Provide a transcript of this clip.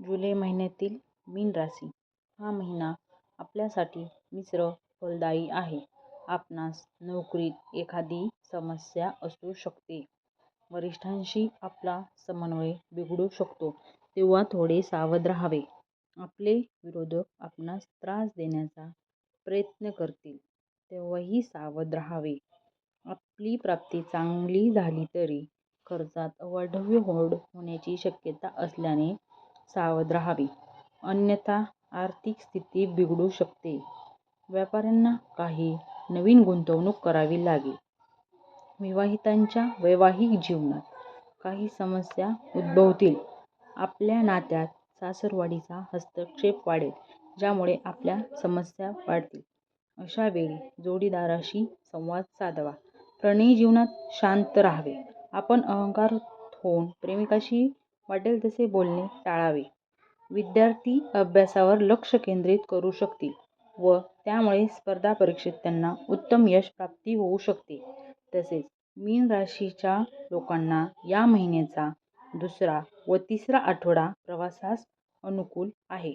जुलै महिन्यातील मीन राशी हा महिना आपल्यासाठी मिश्र फलदायी आहे. आपणास नोकरीत एखादी समस्या असू शकते. वरिष्ठांशी आपला समन्वय बिघडू शकतो तेव्हा थोडे सावध राहावे. आपले विरोधक आपणास त्रास देण्याचा प्रयत्न करतील तेव्हाही सावध राहावे. आपली प्राप्ती चांगली झाली तरी खर्चात अवाढव्य होड होण्याची शक्यता असल्याने सावध राहावे अन्यथा आर्थिक स्थिती बिघडू शकते. व्यापाऱ्यांना काही नवीन गुंतवणूक करावी लागेल. विवाहितांच्या वैवाहिक जीवनात काही समस्या उद्भवतील. आपल्या नात्यात सासरवाडीचा हस्तक्षेप वाढेल ज्यामुळे आपल्या समस्या वाढतील. अशा वेळी जोडीदाराशी संवाद साधवा प्रणयी जीवनात शांत राहावे. आपण अहंकार होऊन प्रेमिकाशी वाटेल तसे बोलणे टाळावे. विद्यार्थी अभ्यासावर लक्ष केंद्रित करू शकतील व त्यामुळे स्पर्धा परीक्षेत त्यांना उत्तम यश प्राप्ती होऊ शकते. तसेच मीन राशीच्या लोकांना या महिन्याचा दुसरा व तिसरा आठवडा प्रवासास अनुकूल आहे.